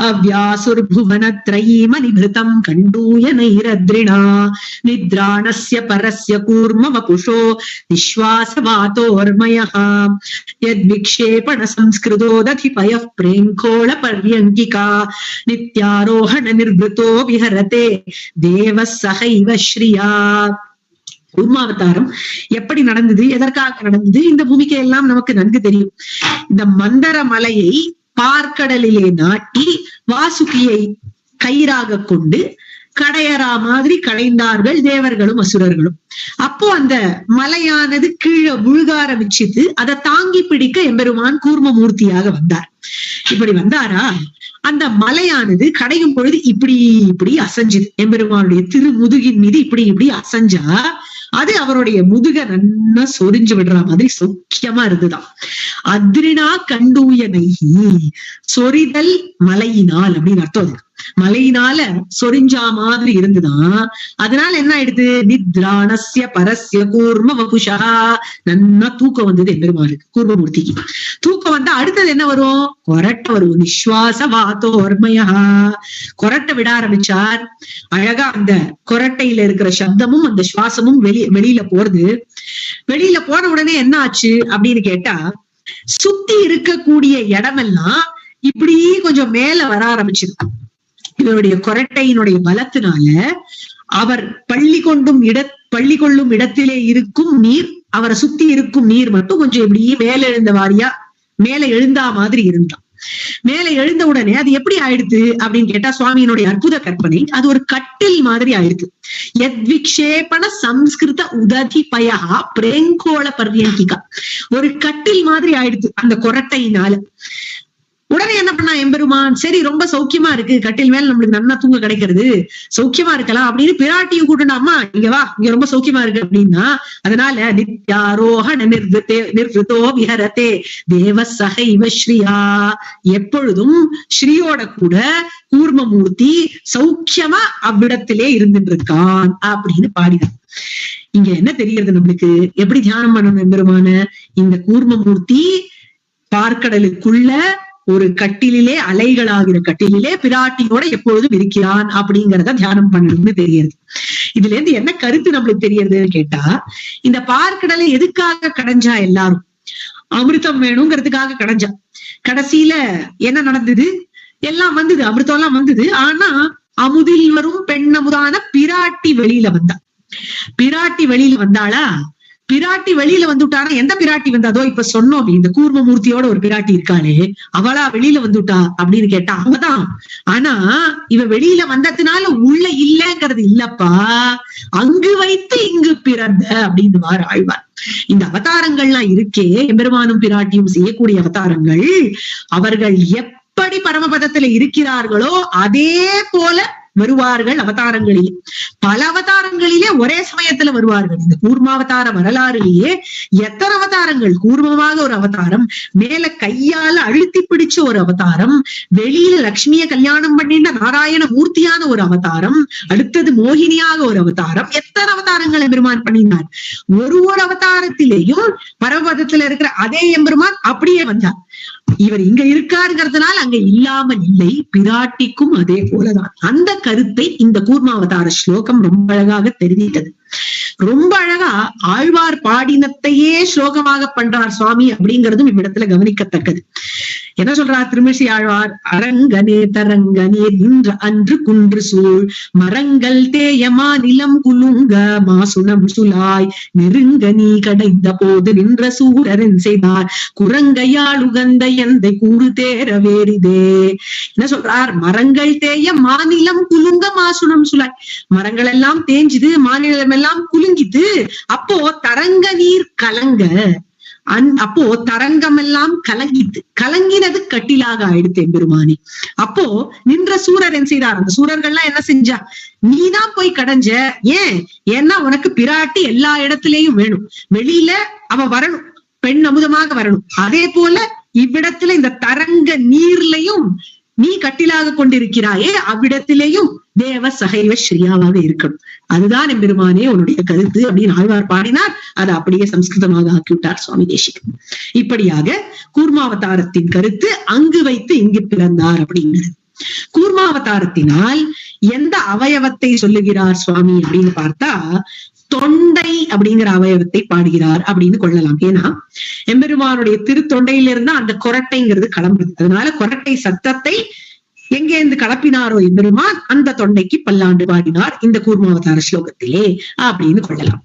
अव्यासुर्भुवनत्रयीमनिभृतम् कण्डूयनैरद्रिणा निद्राणस्य परस्य कूर्म वपुषो निःश्वासवातोर्मयः यद्विक्षेपण संस्कृतोदधिपयः प्रेङ्कोळपर्यङ्किका नित्यारोहण निर्वृतो विहरते தேவ சகைவ ஸ்ரீயா கூர்மாவதாரம் எப்படி நடந்தது எதற்காக நடந்தது இந்த பூமிக்கு எல்லாம் நமக்கு நன்கு தெரியும் இந்த மந்தர மலையை பார்க்கடலிலே நாட்டி வாசுகியை கயிறாக கொண்டு கடையரா மாதிரி கடைந்தார்கள் தேவர்களும் அசுரர்களும். அப்போ அந்த மலையானது கீழே முழுக ஆரம்பிச்சுது. அதை தாங்கி பிடிக்க எம்பெருமான் கூர்மமூர்த்தியாக வந்தார். இப்படி வந்தாரா? அந்த மலையானது கடையும் பொழுது இப்படி இப்படி அசைஞ்சுது. எம்பெருமானுடைய திரு முதுகின் மீது இப்படி இப்படி அசைஞ்சா அது அவருடைய முதுக நன்னா சொரிஞ்சு விடுற மாதிரி சௌக்கியமா இருந்துதான். அத்ரினா கண்டூயனை சொரிதல் மலையினால் அப்படின்னு அர்த்தம் அதுக்கு மலையினால சொரிஞ்சா மாதிரி இருந்துதான் அதனால என்ன ஆயிடுது? நித்ராணசிய பரஸ்ய கூர்ம வபுஷா நன்னா தூக்கம் வந்தது எம்பெருமானுக்கு கூர்மமூர்த்திக்கு தூக்கம் வந்தா அடுத்தது என்ன வரும்? கொரட்ட வரும். நிஸ்வாச வாத்தோர்மயா கொரட்ட விட ஆரம்பிச்சார். அழகா அந்த கொரட்டையில இருக்கிற சப்தமும் அந்த சுவாசமும் வெளி வெளியில போறது. வெளியில போன உடனே என்ன ஆச்சு அப்படின்னு கேட்டா சுத்தி இருக்கக்கூடிய இடமெல்லாம் இப்படி கொஞ்சம் மேல வர ஆரம்பிச்சிருக்கு இவருடைய கொரட்டையினுடைய பலத்தினால அவர் பள்ளி கொண்டும் இட பள்ளி கொள்ளும் இடத்திலே இருக்கும் நீர் அவரை சுத்தி இருக்கும் நீர் மட்டும் கொஞ்சம் இப்படியே மேல எழுந்த வாரியா மேல எழுந்தா மாதிரி இருந்தான். மேல எழுந்த உடனே அது எப்படி ஆயிடுது அப்படின்னு கேட்டா சுவாமியினுடைய அற்புத கற்பனை அது ஒரு கட்டில் மாதிரி ஆயிடுது எத்விக்ஷேபண சம்ஸ்கிருத உததி பயா பிரேங்கோள பர்யங்கிகா. ஒரு கட்டில் மாதிரி ஆயிடுது அந்த கொரட்டையினால. உடனே என்ன பண்ணா எம்பெருமான் சரி ரொம்ப சௌக்கியமா இருக்கு கட்டில் மேல நம்மளுக்கு நன்னா தூங்க கிடைக்கிறது சௌக்கியமா இருக்கலாம் அப்படின்னு பிராட்டியும் கூட்டினாமா இங்க வா இங்க ரொம்ப சௌக்கியமா இருக்கு அப்படின்னா அதனால நித்யாரோக நிர்தே நிர்வதோ விஹரதே தேவ சகைவ ஸ்ரீயா. எப்பொழுதும் ஸ்ரீயோட கூட கூர்மமூர்த்தி சௌக்கியமா அவ்விடத்திலே இருந்துருக்கான் அப்படின்னு பாடினான் இங்க என்ன தெரியறது நம்மளுக்கு? எப்படி தியானம் பண்ணணும் எம்பெருமான? இந்த கூர்மமூர்த்தி பார்க்கடலுக்குள்ள ஒரு கட்டிலே அலைகளாகிற கட்டிலே பிராட்டியோட எப்பொழுதும் இருக்கிறான் அப்படிங்கிறத தியானம் பண்ணணும்னு தெரியுது இதுல இருந்து என்ன கருத்து நம்மளுக்கு தெரியறதுன்னு கேட்டா இந்த பார்க்கடலை எதுக்காக கடைஞ்சா எல்லாரும்? அமிர்தம் வேணுங்கிறதுக்காக கடைஞ்சா. கடைசியில என்ன நடந்தது? எல்லாம் வந்தது அமிர்தம் எல்லாம் வந்தது. ஆனா அமுதில் வரும் பெண்ணமுதான பிராட்டி வெளியில வந்தா. பிராட்டி வெளியில வந்தாளா? பிராட்டி வெளியில வந்துட்டானா? எந்த பிராட்டி வந்தாதோ இப்ப சொன்னோம் இந்த கூர்மமூர்த்தியோட ஒரு பிராட்டி இருக்காளே அவளா வெளியில வந்துட்டா? அப்படின்னு கேட்டா அவதான் ஆனா இவ வெளியில வந்ததுனால உள்ள இல்லங்கிறது இல்லப்பா. அங்கு வைத்து இங்கு பிறந்த அப்படின்னு வார ஆழ்வார் இந்த அவதாரங்கள்லாம் இருக்கே எம்பெருமானும் பிராட்டியும் செய்யக்கூடிய அவதாரங்கள். அவர்கள் எப்படி பரமபதத்துல இருக்கிறார்களோ அதே போல வருவார்கள் அவதாரங்களிலே. பல அவதாரங்களிலே ஒரே சமயத்துல வருவார்கள். இந்த கூர்மாவதார வரலாறுலயே எத்தனை அவதாரங்கள்? கூர்மமாக ஒரு அவதாரம் மேல கையால அழுத்தி பிடிச்ச ஒரு அவதாரம் வெளியில லட்சுமிய கல்யாணம் பண்ணிட்ட நாராயண மூர்த்தியான ஒரு அவதாரம் அடுத்தது மோகினியாக ஒரு அவதாரம். எத்தனை அவதாரங்கள் எம்பெருமான் பண்ணினார்? ஒரு ஒரு அவதாரத்திலேயும் பரமபதத்துல இருக்கிற அதே எம்பெருமான் அப்படியே வந்தார். இவர் இங்க இருக்காருங்கிறதுனால அங்க இல்லாமல் இல்லை பிராட்டிக்கும் அதே போலதான். அந்த கருத்தை இந்த கூர்மாவதார ஸ்லோகம் ரொம்ப அழகாக தெரிவித்தது ரொம்ப அழகா ஆழ்வார் பாடினத்தையே ஸ்லோகமாக பண்றார் சுவாமி அப்படிங்கிறதும் இவ்விடத்துல கவனிக்கத்தக்கது. என்ன சொல்றா திருமிஷி ஆழ்வார்? அரங்கனே தரங்கனே நின்ற அன்று குன்று சூழ். மரங்கள் தேயமா நிலம் குலுங்க மாசுணம் சுலாய் நெருங்க நீ கடைந்த போது நின்ற சூரரன் செய்தார். குரங்கையாள் உகந்த எந்தை கூறு தேர வேறிதே. என்ன சொல்றார்? மரங்கள் தேய மாநிலம் குலுங்க மாசுணம் சுலாய் மரங்கள் எல்லாம் தேஞ்சுது மாநிலம் எல்லாம் குலுங்கிது. அப்போ தரங்க நீர் கலங்க அந் அப்போ தரங்கம் எல்லாம் கலங்கித்து கலங்கினது கட்டிலாக ஆயிடுத்து எம்பெருமானி அப்போ நின்ற சூரர் என்ன செய்தார். அந்த சூரர்கள்லாம் என்ன செஞ்சா? நீதான் போய் கடைஞ்ச ஏன்? ஏன்னா உனக்கு பிராட்டி எல்லா இடத்துலயும் வேணும். வெளியில அவ வரணும் பெண் அமுதமாக வரணும். அதே போல இவ்விடத்துல இந்த தரங்க நீர்லயும் நீ கட்டிலாக கொண்டிருக்கிறாயே அவ்விடத்திலேயும் தேவ சகைவ ஸ்ரீயாவாக இருக்கணும். அதுதான் எம்பெருமானே உன்னுடைய கருத்து அப்படின்னு ஆழ்வார் பாடினார். அதை அப்படியே சம்ஸ்கிருதமாக ஆக்கிவிட்டார் சுவாமி தேசிகன். இப்படியாக கூர்மாவதாரத்தின் கருத்து அங்கு வைத்து இங்கு பிறந்தார் அப்படிங்கிறது. கூர்மாவதாரத்தினால் எந்த அவயவத்தை சொல்லுகிறார் சுவாமி அப்படின்னு பார்த்தா தொண்டை அப்படிங்கிற அவயவத்தை பாடுகிறார் அப்படின்னு கொள்ளலாம். ஏன்னா எம்பெருமானுடைய திருத்தொண்டையிலிருந்து அந்த கொரட்டைங்கிறது கிளம்புது அதனால கொரட்டை சத்தத்தை எங்கேருந்து கலப்பினாரோ எம்பெருமான் அந்த தொண்டைக்கு பல்லாண்டு பாடினார் இந்த கூர்மாவதார ஸ்லோகத்திலே அப்படின்னு கொள்ளலாம்.